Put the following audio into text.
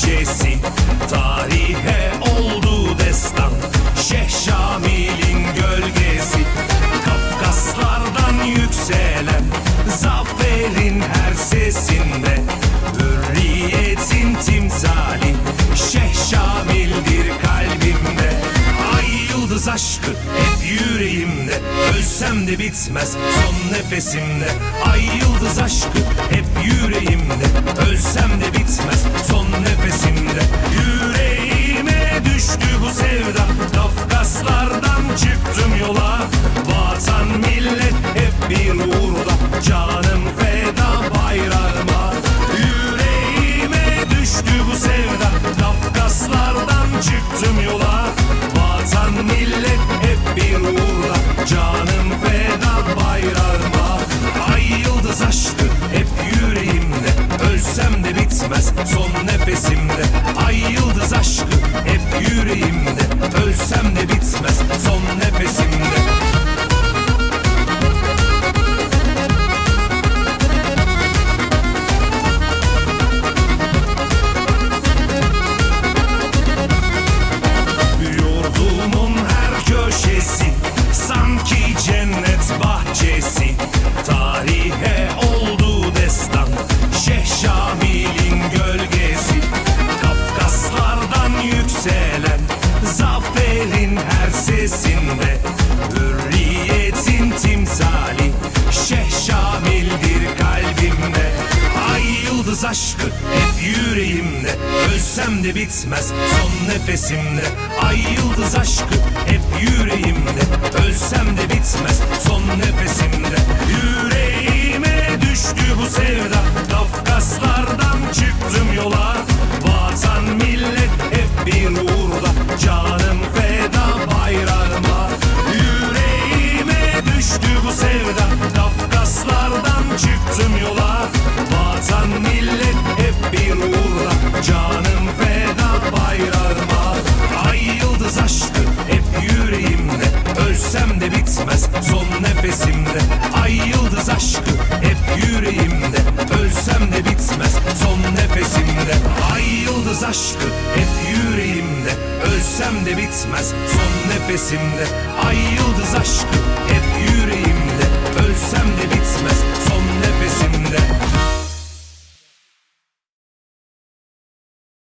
J C. aşkı hep yüreğimde Ölsem de bitmez. Son nefesimde Ay yıldız aşkı. Hep yüreğimde Ölsem de bitmez. Son nefesimde Yüreğimde Ölsem de bitmez. Son nefesimde Ay yıldız aşkı hep yüreğimde yıldız aşkı. Hep yüreğimde Ölsem de bitmez. Son nefesimde Ay yıldız aşkı. Hep yüreğimde Ölsem de bitmez. Son nefesimde Yüreğime aşkı hep yüreğimde. Ölsem de bitmez son nefesimde. Ay yıldız aşkı hep yüreğimde. Ölsem de